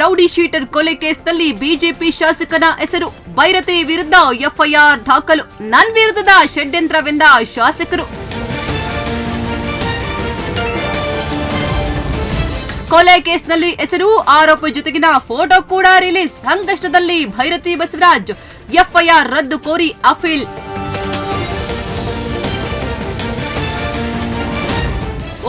Rowdy sheeter ಕೊಲೆ ಕೇಸ್ನಲ್ಲಿ BJP ಶಾಸಕನ ಹೆಸರು. ಭೈರತಿ ವಿರುದ್ಧ ಎಫ್ಐಆರ್ ದಾಖಲು. ನನ್ ವಿರುದ್ಧದ ಷಡ್ಯಂತ್ರವೆಂದ ಶಾಸಕರು. ಕೊಲೆ ಕೇಸ್ನಲ್ಲಿ ಹೆಸರು, ಆರೋಪ ಜೊತೆಗಿನ ಫೋಟೋ ಕೂಡ ರಿಲೀಸ್. ಸಂಕಷ್ಟದಲ್ಲಿ ಭೈರತಿ ಬಸವರಾಜ್, ಎಫ್ಐಆರ್ ರದ್ದು ಕೋರಿ ಅಫೀಲ್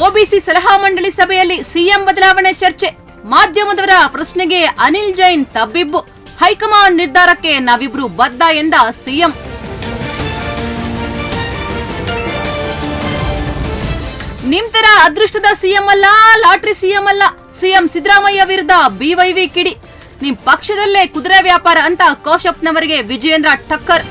ಒಬಿಸಿ ಸಲಹಾ ಮಂಡಳಿ ಸಭೆಯಲ್ಲಿ ಸಿಎಂ ಬದಲಾವಣೆ ಚರ್ಚೆ. ಮಾಧ್ಯಮದವರ ಪ್ರಶ್ನೆಗೆ ಅನಿಲ್ ಜೈನ್ ತಬ್ಬಿಬ್ಬು. ಹೈಕಮಾಂಡ್ ನಿರ್ಧಾರಕ್ಕೆ ನಾವಿಬ್ರು ಬದ್ಧ ಎಂದ ಸಿಎಂ. ನಿಮ್ ತರ ಅದೃಷ್ಟದ ಸಿಎಂ ಅಲ್ಲ, ಲಾಟ್ರಿ ಸಿಎಂ ಅಲ್ಲ. ಸಿಎಂ ಸಿದ್ದರಾಮಯ್ಯ ವಿರುದ್ಧ ಬಿವೈವಿ ಕಿಡಿ. ನಿಮ್ ಪಕ್ಷದಲ್ಲೇ ಕುದುರೆ ವ್ಯಾಪಾರ ಅಂತ ಕೌಶಪ್ನವರಿಗೆ ವಿಜಯೇಂದ್ರ ಠಕ್ಕರ್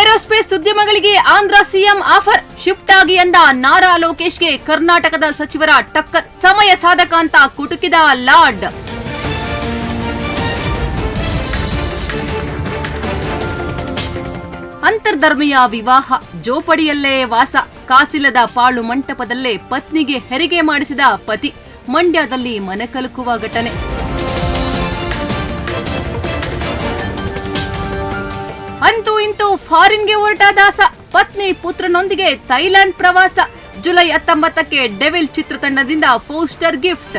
ಏರೋಸ್ಪೇಸ್ ಉದ್ಯಮಗಳಿಗೆ ಆಂಧ್ರ ಸಿಎಂ ಆಫರ್. ಶಿಫ್ಟ್ ಆಗಿ ಎಂದ ನಾರಾ ಲೋಕೇಶ್ಗೆ ಕರ್ನಾಟಕದ ಸಚಿವರ ಟಕ್ಕರ್. ಸಮಯ ಸಾಧಕ ಅಂತ ಕುಟುಕಿದ ಲಾರ್ಡ್. ಅಂತರ್ಧರ್ಮೀಯ ವಿವಾಹ. ಜೋಪಡಿಯಲ್ಲೇ ವಾಸ. ಕಾಸಿಲ್ಲದ ಪಾಳು ಮಂಟಪದಲ್ಲೇ ಪತ್ನಿಗೆ ಹೆರಿಗೆ ಮಾಡಿಸಿದ ಪತಿ. ಮಂಡ್ಯದಲ್ಲಿ ಮನಕಲುಕುವ ಘಟನೆ. ಅಂತೂ ಇಂತೂ ಫಾರಿನ್ಗೆ ಹೊರಟ ದಾಸ. ಪತ್ನಿ ಪುತ್ರನೊಂದಿಗೆ ಥೈಲ್ಯಾಂಡ್ ಪ್ರವಾಸ. ಜುಲೈ ಹತ್ತೊಂಬತ್ತಕ್ಕೆ ಡೆವಿಲ್ ಚಿತ್ರತಂಡದಿಂದ ಪೋಸ್ಟರ್ ಗಿಫ್ಟ್.